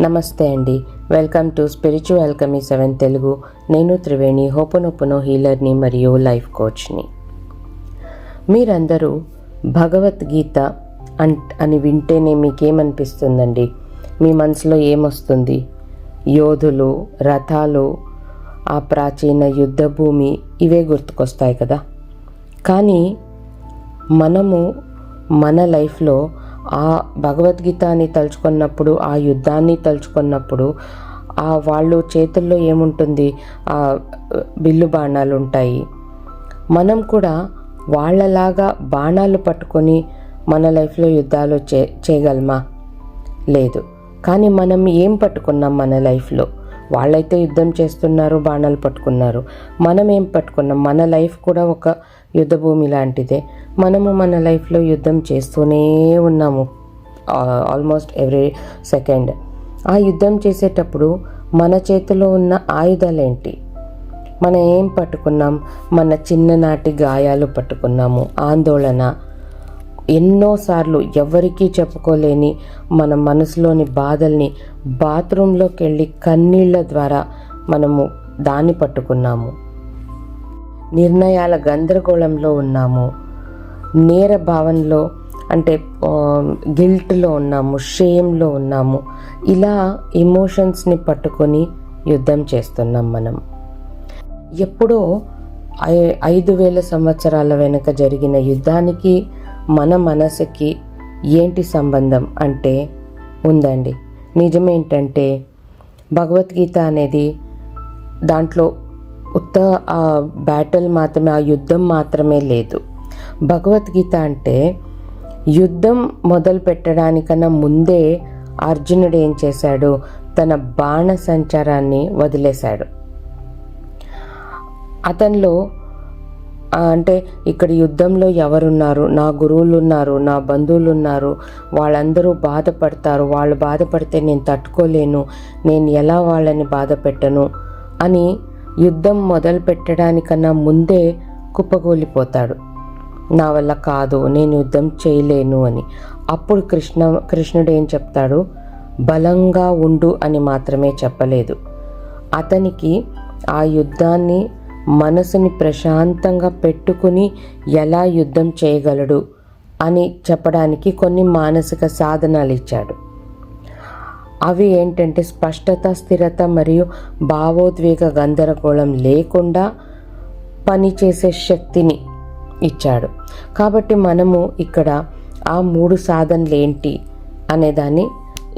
నమస్తే అండి. Welcome to spiritual కమీ ఈ సెవెన్ తెలుగు. నేను త్రివేణి హోపనొప్పునో హీలర్ని మరియు లైఫ్ కోచ్ని. మీరందరూ భగవద్గీత అన్ అని వింటేనే మీకేమనిపిస్తుందండి? మీ మనసులో ఏమొస్తుంది? యోధులు రథాలు ఆ ప్రాచీన యుద్ధ భూమి ఇవే గుర్తుకొస్తాయి కదా? కానీ మనము మన లైఫ్లో ఆ భగవద్గీతని తలుచుకున్నప్పుడు ఆ యుద్ధాన్ని తలుచుకున్నప్పుడు ఆ వాళ్ళు చేతుల్లో ఏముంటుంది? ఆ బిల్లు బాణాలు ఉంటాయి మనం కూడా వాళ్ళలాగా బాణాలు పట్టుకొని మన లైఫ్లో యుద్ధాలు చే చేయగలమా? లేదు. కానీ మనం ఏం పట్టుకున్నాం మన లైఫ్లో? వాళ్ళైతే యుద్ధం చేస్తున్నారు బాణాలు పట్టుకున్నారు. మనం ఏం పట్టుకున్నాం? మన లైఫ్ కూడా ఒక యుద్ధభూమి లాంటిదే. మనము మన లైఫ్లో యుద్ధం చేస్తూనే ఉన్నాము. Almost every second. ఆ యుద్ధం చేసేటప్పుడు మన చేతిలో ఉన్న ఆయుధాలేంటి? మనం ఏం పట్టుకున్నాం? మన చిన్ననాటి గాయాలు పట్టుకున్నాము. ఆందోళన. ఎన్నోసార్లు ఎవరికీ చెప్పుకోలేని మన మనసులోని బాధల్ని బాత్రూంలోకి వెళ్ళి కన్నీళ్ళ ద్వారా మనము దాన్ని పట్టుకున్నాము. నిర్ణయాల గందరగోళంలో ఉన్నాము. నేర భావనలో అంటే గిల్ట్లో ఉన్నాము షేమ్లో ఉన్నాము. ఇలా ఎమోషన్స్ని పట్టుకొని యుద్ధం చేస్తున్నాం మనం. ఎప్పుడో ఐ- ఐదు వేల సంవత్సరాల వెనుక జరిగిన యుద్ధానికి మన మనసుకి ఏంటి సంబంధం అంటే ఉందండి. నిజమేంటంటే భగవద్గీత అనేది దాంట్లో ఉత్త ఆ బ్యాటల్ మాత్రమే ఆ యుద్ధం మాత్రమే లేదు. భగవద్గీత అంటే యుద్ధం మొదలు పెట్టడానికన్నా ముందే అర్జునుడు ఏం చేశాడు? తన బాణ సంచారాన్ని వదిలేశాడు. అతనిలో అంటే ఇక్కడ యుద్ధంలో ఎవరున్నారు? నా గురువులు ఉన్నారు నా బంధువులు ఉన్నారు వాళ్ళందరూ బాధపడతారు. వాళ్ళు బాధపడితే నేను తట్టుకోలేను. నేను ఎలా వాళ్ళని బాధ పెట్టను అని యుద్ధం మొదలు పెట్టడానికన్నా ముందే కుప్పగూలిపోతాడు నా వల్ల కాదు నేను యుద్ధం చేయలేను అని. అప్పుడు కృష్ణ కృష్ణుడు ఏం చెప్తాడు? బలంగా ఉండు అని మాత్రమే చెప్పలేదు. అతనికి ఆ యుద్ధాన్ని మనసుని ప్రశాంతంగా పెట్టుకుని ఎలా యుద్ధం చేయగలడు అని చెప్పడానికి కొన్ని మానసిక సాధనాలు ఇచ్చాడు. అవి ఏంటంటే స్పష్టత స్థిరత మరియు భావోద్వేగ గందరగోళం లేకుండా పనిచేసే శక్తిని ఇచ్చాడు. కాబట్టి మనము ఇక్కడ ఆ మూడు సాధనలు ఏంటి అనేదాన్ని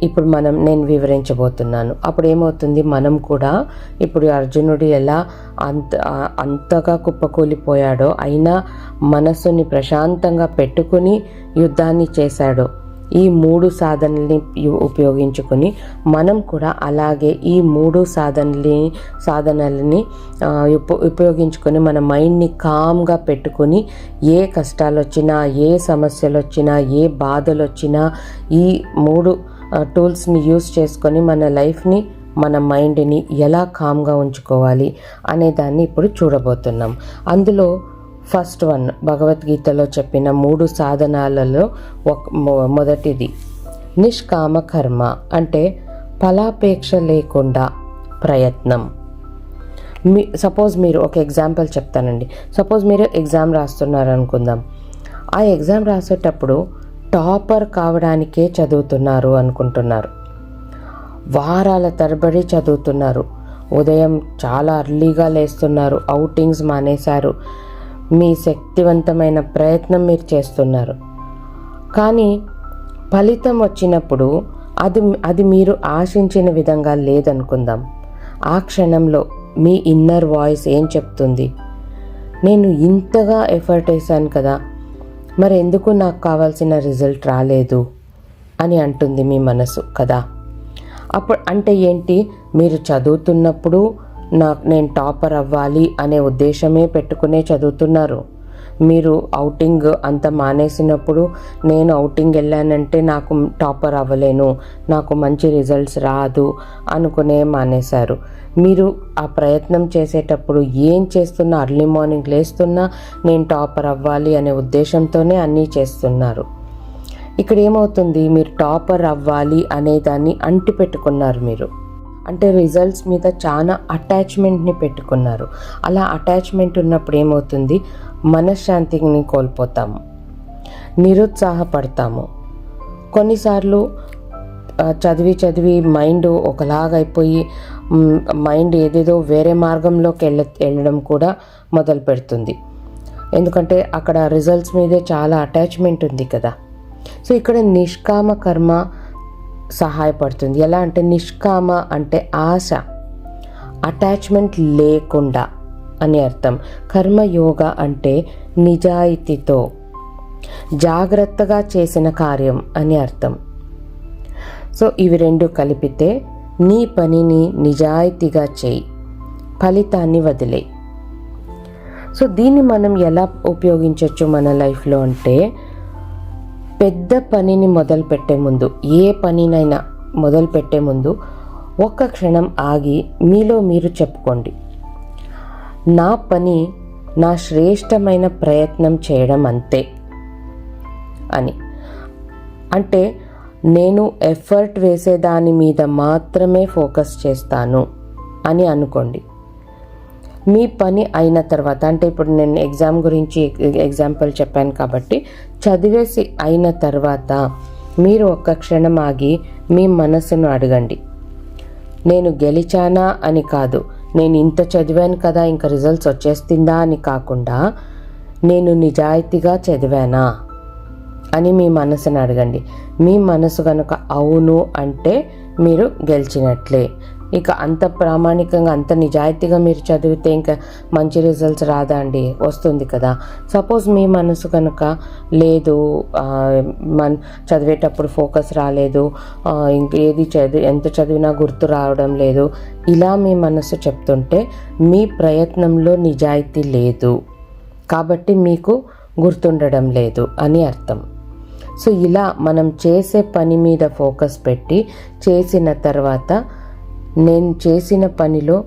ఇప్పుడు మనం నేను వివరించబోతున్నాను. అప్పుడు ఏమవుతుంది? మనం కూడా ఇప్పుడు అర్జునుడు ఎలా అంత అంతగా కుప్పకూలిపోయాడో అయినా మనసుని ప్రశాంతంగా పెట్టుకుని యుద్ధాన్ని చేశాడో ఈ మూడు సాధనల్ని ఉపయోగించుకొని మనం కూడా అలాగే ఈ మూడు సాధనల్ని సాధనలని ఉపయోగించుకొని మన మైండ్ని కామ్గా పెట్టుకొని ఏ కష్టాలు వచ్చినా ఏ సమస్యలు వచ్చినా ఏ బాధలు వచ్చినా ఈ మూడు టూల్స్ని యూస్ చేసుకొని మన లైఫ్ని మన మైండ్ని ఎలా కామ్గా ఉంచుకోవాలి అనే దాన్ని ఇప్పుడు చూడబోతున్నాం. అందులో ఫస్ట్ వన్ భగవద్గీతలో చెప్పిన మూడు సాధనాలలో ఒక మొదటిది. నిష్కామ కర్మ అంటే ఫలాపేక్ష లేకుండా ప్రయత్నం. మీ సపోజ్ మీరు ఒక ఎగ్జాంపుల్ చెప్తానండి. సపోజ్ మీరు ఎగ్జామ్ రాస్తున్నారు అనుకుందాం ఆ ఎగ్జామ్ రాసేటప్పుడు టాపర్ కావడానికే చదువుతున్నారు అనుకుంటున్నారు. వారాల తరబడి చదువుతున్నారు. ఉదయం చాలా అర్లీగా లేస్తున్నారు. అవుటింగ్స్ మానేశారు. మీ శక్తివంతమైన ప్రయత్నం మీరు చేస్తున్నారు. కానీ ఫలితం వచ్చినప్పుడు అది అది మీరు ఆశించిన విధంగా లేదనుకుందాం. ఆ క్షణంలో మీ ఇన్నర్ వాయిస్ ఏం చెప్తుంది? నేను ఇంతగా ఎఫర్ట్ వేశాను కదా మరి ఎందుకు నాకు కావాల్సిన రిజల్ట్ రాలేదు? అని అంటుంది మీ మనసు కదా. అప్పుడు అంటే ఏంటి? మీరు చదువుతున్నప్పుడు నాకు నేను టాపర్ అవ్వాలి అనే ఉద్దేశమే పెట్టుకునే చదువుతున్నారు. మీరు అవుటింగ్ అంత మానేసినప్పుడు నేను అవుటింగ్ వెళ్ళానంటే నాకు టాపర్ అవ్వలేను నాకు మంచి రిజల్ట్స్ రాదు అనుకునే మానేశారు. మీరు ఆ ప్రయత్నం చేసేటప్పుడు ఏం చేస్తున్నా అర్లీ మార్నింగ్ లేస్తున్నా నేను టాపర్ అవ్వాలి అనే ఉద్దేశంతోనే అన్నీ చేస్తున్నారు. ఇక్కడ ఏమవుతుంది? మీరు టాపర్ అవ్వాలి అనే దాన్ని అంటి పెట్టుకున్నారు మీరు. అంటే రిజల్ట్స్ మీద చాలా అటాచ్మెంట్ని పెట్టుకున్నారు. అలా అటాచ్మెంట్ ఉన్నప్పుడు ఏమవుతుంది? మనశ్శాంతిని కోల్పోతాము. నిరుత్సాహపడతాము. కొన్నిసార్లు చదివి చదివి మైండ్ ఒకలాగైపోయి అయిపోయి మైండ్ ఏదేదో వేరే మార్గంలోకి వెళ్ళ వెళ్ళడం కూడా మొదలు పెడుతుంది. ఎందుకంటే అక్కడ రిజల్ట్స్ మీదే చాలా అటాచ్మెంట్ ఉంది కదా. సో ఇక్కడ నిష్కామ కర్మ సహాయపడుతుంది. ఎలా అంటే నిష్కామ అంటే ఆశ అటాచ్మెంట్ లేకుండా అని అర్థం. కర్మయోగ అంటే నిజాయితీతో జాగ్రత్తగా చేసిన కార్యం అని అర్థం. సో ఇవి రెండు కలిపితే నీ పనిని నిజాయితీగా చేయి ఫలితాన్ని వదిలే సో దీన్ని మనం ఎలా ఉపయోగించవచ్చు మన లైఫ్లో అంటే పెద్ద పనిని మొదలు పెట్టే ముందు ఏ పనినైనా మొదలు పెట్టే ముందు ఒక్క క్షణం ఆగి మీలో మీరు చెప్పుకోండి. నా పని నా శ్రేష్టమైన ప్రయత్నం చేయడం అంతే అని. అంటే నేను ఎఫర్ట్ వేసే దాని మీద మాత్రమే ఫోకస్ చేస్తాను అని అనుకోండి. మీ పని అయిన తర్వాత అంటే ఇప్పుడు నేను ఎగ్జామ్ గురించి ఎగ్జాంపుల్ చెప్పాను కాబట్టి చదివేసి అయిన తర్వాత మీరు ఒక్క క్షణం ఆగి మీ మనసును అడగండి. నేను గెలిచానా అని కాదు నేను ఇంత చదివాను కదా ఇంకా రిజల్ట్స్ వచ్చేస్తుందా అని కాకుండా నేను నిజాయితీగా చదివానా అని మీ మనసును అడగండి. మీ మనసు కనుక అవును అంటే మీరు గెలిచినట్లే. ఇక అంత ప్రామాణికంగా అంత నిజాయితీగా మీరు చదివితే ఇంకా మంచి రిజల్ట్స్ రాదా అండి వస్తుంది కదా. సపోజ్ మీ మనసు కనుక లేదు మన్ చదివేటప్పుడు ఫోకస్ రాలేదు ఆ, ఇంక ఏది చదివి ఎంత చదివినా గుర్తు రావడం లేదు. ఇలా మీ మనసు చెప్తుంటే మీ ప్రయత్నంలో నిజాయితీ లేదు. కాబట్టి మీకు గుర్తుండడం లేదు అని అర్థం. సో ఇలా మనం చేసే పని మీద ఫోకస్ పెట్టి చేసిన తర్వాత నేను చేసిన పనిలో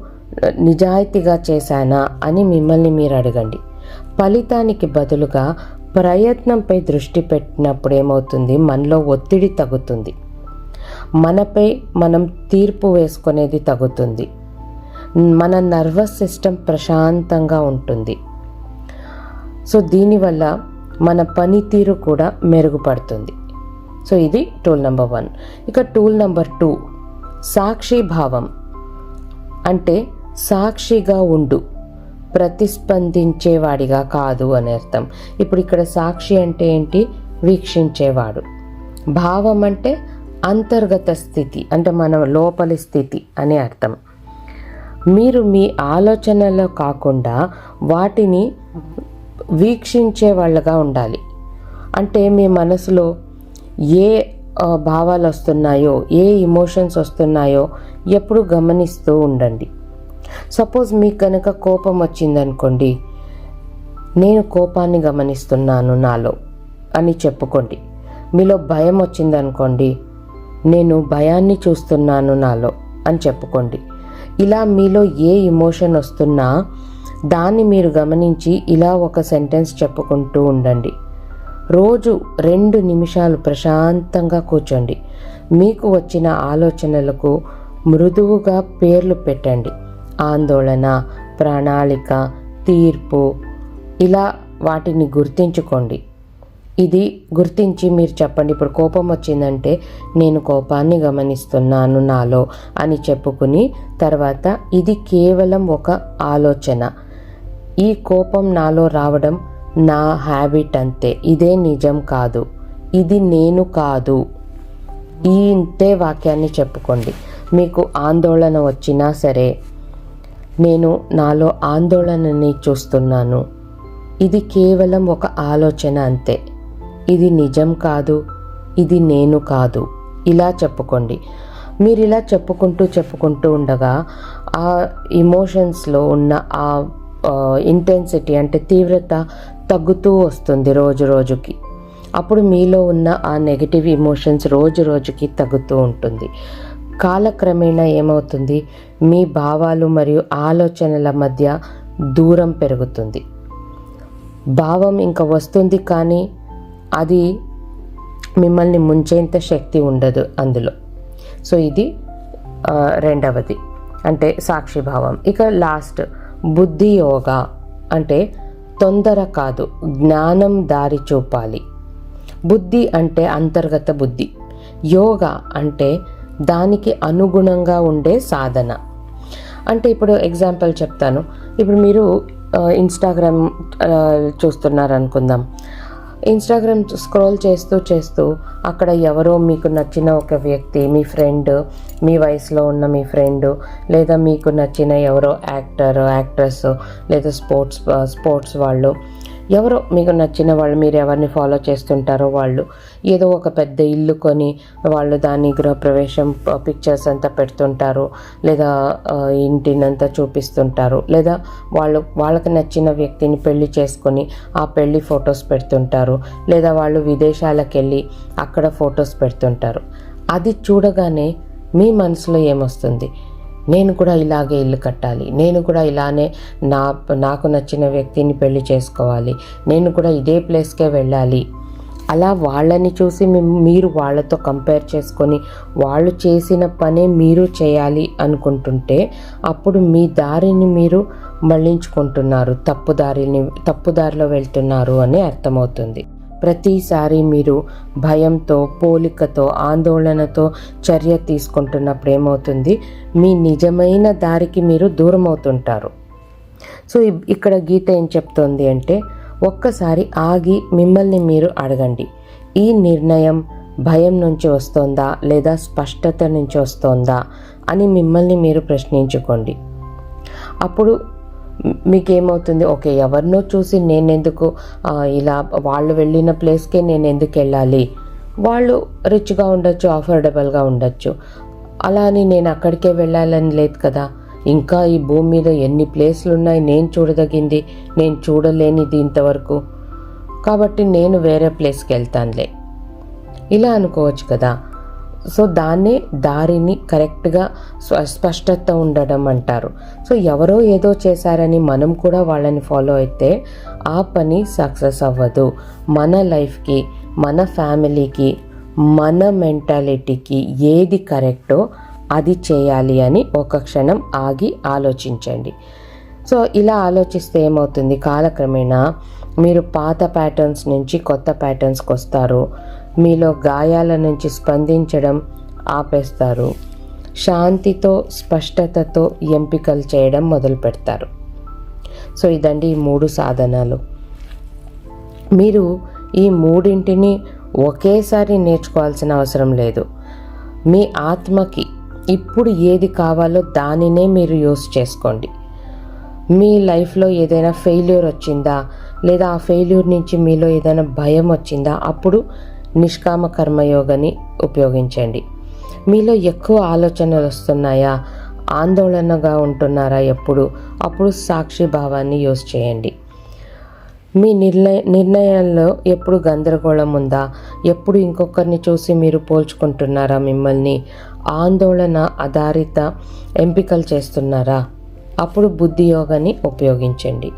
నిజాయితీగా చేశానా అని మిమ్మల్ని మీరు అడగండి. ఫలితానికి బదులుగా ప్రయత్నంపై దృష్టి పెట్టినప్పుడు ఏమవుతుంది? మనలో ఒత్తిడి తగ్గుతుంది. మనపై మనం తీర్పు వేసుకునేది తగ్గుతుంది. మన నర్వస్ సిస్టమ్ ప్రశాంతంగా ఉంటుంది. సో దీనివల్ల మన పనితీరు కూడా మెరుగుపడుతుంది. సో ఇది టూల్ నెంబర్ వన్. ఇక టూల్ నెంబర్ టూ. సాక్షి భావం అంటే సాక్షిగా ఉండు ప్రతిస్పందించేవాడిగా కాదు అని అర్థం. ఇప్పుడు ఇక్కడ సాక్షి అంటే ఏంటి? వీక్షించేవాడు. భావం అంటే అంతర్గత స్థితి అంటే మన లోపలి స్థితి అని అర్థం. మీరు మీ ఆలోచనలో కాకుండా వాటిని వీక్షించే వాళ్ళగా ఉండాలి. అంటే మీ మనసులో ఏ భావాలు వస్తున్నాయో ఏ ఇమోషన్స్ వస్తున్నాయో ఎప్పుడు గమనిస్తూ ఉండండి. సపోజ్ మీకు కనుక కోపం వచ్చిందనుకోండి నేను కోపాన్ని గమనిస్తున్నాను నాలో అని చెప్పుకోండి. మీలో భయం వచ్చిందనుకోండి నేను భయాన్ని చూస్తున్నాను నాలో అని చెప్పుకోండి. ఇలా మీలో ఏ ఇమోషన్ వస్తున్నా దాన్ని మీరు గమనించి ఇలా ఒక సెంటెన్స్ చెప్పుకుంటూ ఉండండి. రోజు రెండు నిమిషాలు ప్రశాంతంగా కూర్చోండి. మీకు వచ్చిన ఆలోచనలకు మృదువుగా పేర్లు పెట్టండి. ఆందోళన ప్రణాళిక తీర్పు ఇలా వాటిని గుర్తించుకోండి. ఇది గుర్తించి మీరు చెప్పండి ఇప్పుడు కోపం వచ్చిందంటే నేను కోపాన్ని గమనిస్తున్నాను నాలో అని చెప్పుకుని తర్వాత ఇది కేవలం ఒక ఆలోచన. ఈ కోపం నాలో రావడం నా హ్యాబిట్ అంతే. ఇదే నిజం కాదు. ఇది నేను కాదు. ఈ ఇంతే వాక్యాన్ని చెప్పుకోండి. మీకు ఆందోళన వచ్చినా సరే నేను నాలో ఆందోళనని చూస్తున్నాను. ఇది కేవలం ఒక ఆలోచన అంతే. ఇది నిజం కాదు. ఇది నేను కాదు. ఇలా చెప్పుకోండి. మీరు ఇలా చెప్పుకుంటూ చెప్పుకుంటూ ఉండగా ఆ ఇమోషన్స్లో ఉన్న ఆ ఇంటెన్సిటీ అంటే తీవ్రత తగ్గుతూ వస్తుంది రోజు రోజుకి. అప్పుడు మీలో ఉన్న ఆ నెగిటివ్ ఇమోషన్స్ రోజు రోజుకి తగ్గుతూ ఉంటుంది. కాలక్రమేణా ఏమవుతుంది? మీ భావాలు మరియు ఆలోచనల మధ్య దూరం పెరుగుతుంది. భావం ఇంకా వస్తుంది కానీ అది మిమ్మల్ని ముంచేంత శక్తి ఉండదు అందులో. సో ఇది రెండవది. అంటే సాక్షిభావం ఇక లాస్ట్ బుద్ధి యోగా. అంటే తొందర కాదు. జ్ఞానం దారి చూపాలి. బుద్ధి అంటే అంతర్గత బుద్ధి. యోగా అంటే దానికి అనుగుణంగా ఉండే సాధన. అంటే ఇప్పుడు ఎగ్జాంపుల్ చెప్తాను. ఇప్పుడు మీరు ఇన్స్టాగ్రామ్ చూస్తున్నారు అనుకుందాం ఇన్స్టాగ్రామ్ స్క్రోల్ చేస్తూ చేస్తూ అక్కడ ఎవరో మీకు నచ్చిన ఒక వ్యక్తి మీ ఫ్రెండ్ మీ వయసులో ఉన్న మీ ఫ్రెండ్ లేదా మీకు నచ్చిన ఎవరో యాక్టర్ యాక్ట్రెస్ లేదా స్పోర్ట్స్ స్పోర్ట్స్ uh, వాళ్ళు ఎవరో మీకు నచ్చిన వాళ్ళు మీరు ఎవరిని ఫాలో చేస్తుంటారో వాళ్ళు ఏదో ఒక పెద్ద ఇల్లు కొని వాళ్ళు దాని గృహప్రవేశం పిక్చర్స్ అంతా పెడుతుంటారు లేదా ఇంటినంతా చూపిస్తుంటారు లేదా వాళ్ళు వాళ్ళకి నచ్చిన వ్యక్తిని పెళ్ళి చేసుకొని ఆ పెళ్ళి ఫొటోస్ పెడుతుంటారు లేదా వాళ్ళు విదేశాలకు వెళ్ళి అక్కడ ఫొటోస్ పెడుతుంటారు. అది చూడగానే మీ మనసులో ఏమొస్తుంది? నేను కూడా ఇలాగే ఇల్లు కట్టాలి. నేను కూడా ఇలానే నా నాకు నచ్చిన వ్యక్తిని పెళ్ళి చేసుకోవాలి. నేను కూడా ఇదే ప్లేస్కే వెళ్ళాలి. అలా వాళ్ళని చూసి మీరు వాళ్ళతో కంపేర్ చేసుకొని వాళ్ళు చేసిన పనే మీరు చేయాలి అనుకుంటుంటే అప్పుడు మీ దారిని మీరు మళ్ళించుకుంటున్నారు తప్పు దారిని తప్పు దారిలో వెళ్తున్నారు అని అర్థమవుతుంది. ప్రతిసారి మీరు భయంతో పోలికతో ఆందోళనతో చర్య తీసుకుంటున్నప్పుడు ఏమవుతుంది? మీ నిజమైన దారికి మీరు దూరం అవుతుంటారు సో ఇక్కడ గీత ఏం చెప్తోంది అంటే ఒక్కసారి ఆగి మిమ్మల్ని మీరు అడగండి. ఈ నిర్ణయం భయం నుంచి వస్తోందా? లేదా స్పష్టత నుంచి వస్తోందా? అని మిమ్మల్ని మీరు ప్రశ్నించుకోండి. అప్పుడు మీకేమవుతుంది? ఓకే ఎవరినో చూసి నేనెందుకు ఇలా వాళ్ళు వెళ్ళిన ప్లేస్కే నేను ఎందుకు వెళ్ళాలి? వాళ్ళు రిచ్గా ఉండొచ్చు అఫోర్డబుల్గా ఉండొచ్చు. అలా అని నేను అక్కడికే వెళ్ళాలని లేదు కదా. ఇంకా ఈ భూమి మీద ఎన్ని ప్లేస్లు ఉన్నాయి నేను చూడదగింది నేను చూడలేనిది ఇంతవరకు. కాబట్టి నేను వేరే ప్లేస్కి వెళ్తానులే. ఇలా అనుకోవచ్చు కదా. సో దాన్నే దారిని కరెక్ట్గా స్పష్టత ఉండడం అంటారు. సో ఎవరో ఏదో చేశారని మనం కూడా వాళ్ళని ఫాలో అయితే ఆ పని సక్సెస్ అవ్వదు. మన లైఫ్కి మన ఫ్యామిలీకి మన మెంటాలిటీకి ఏది కరెక్టో అది చేయాలి అని ఒక క్షణం ఆగి ఆలోచించండి. సో ఇలా ఆలోచిస్తే ఏమవుతుంది? కాలక్రమేణా మీరు పాత ప్యాటర్న్స్ నుంచి కొత్త ప్యాటర్న్స్కి వస్తారు మీలో గాయాల నుంచి స్పందించడం ఆపేస్తారు. శాంతితో స్పష్టతతో ఎంపికలు చేయడం మొదలు పెడతారు సో ఇదండి ఈ మూడు సాధనాలు. మీరు ఈ మూడింటిని ఒకేసారి నేర్చుకోవాల్సిన అవసరం లేదు. మీ ఆత్మకి ఇప్పుడు ఏది కావాలో దానినే మీరు యూస్ చేసుకోండి. మీ లైఫ్లో ఏదైనా ఫెయిల్యూర్ వచ్చిందా? లేదా ఆ ఫెయిల్యూర్ నుంచి మీలో ఏదైనా భయం వచ్చిందా? అప్పుడు నిష్కామ కర్మయోగని ఉపయోగించండి. మీలో ఎక్కువ ఆలోచనలు వస్తున్నాయా? ఆందోళనగా ఉంటున్నారా ఎప్పుడు? అప్పుడు సాక్షి భావాన్ని యూజ్ చేయండి. మీ నిర్ణయ నిర్ణయాల్లో ఎప్పుడు గందరగోళం ఉందా? ఎప్పుడు ఇంకొకరిని చూసి మీరు పోల్చుకుంటున్నారా మిమ్మల్ని? ఆందోళన ఆధారిత ఎంపికలు చేస్తున్నారా? అప్పుడు బుద్ధి యోగాని ఉపయోగించండి.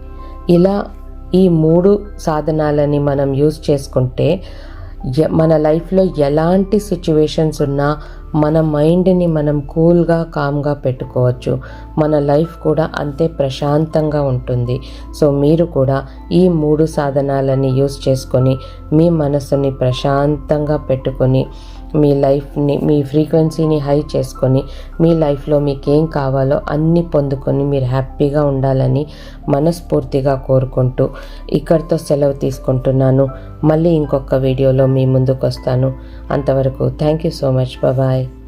ఇలా ఈ మూడు సాధనాలని మనం యూజ్ చేసుకుంటే మన లైఫ్లో ఎలాంటి సిచ్యువేషన్స్ ఉన్నా మన మైండ్ని మనం కూల్గా కామ్గా పెట్టుకోవచ్చు. మన లైఫ్ కూడా అంతే ప్రశాంతంగా ఉంటుంది. సో మీరు కూడా ఈ మూడు సాధనాలని యూస్ చేసుకొని మీ మనసుని ప్రశాంతంగా పెట్టుకొని మీ లైఫ్ని మీ ఫ్రీక్వెన్సీని హై చేసుకొని మీ లైఫ్లో మీకు ఏం కావాలో అన్నీ పొందుకొని మీరు హ్యాపీగా ఉండాలని మనస్ఫూర్తిగా కోరుకుంటూ ఇక్కడితో సెలవు తీసుకుంటున్నాను. మళ్ళీ ఇంకొక వీడియోలో మీ ముందుకు వస్తాను అంతవరకు thank you so much. Bye.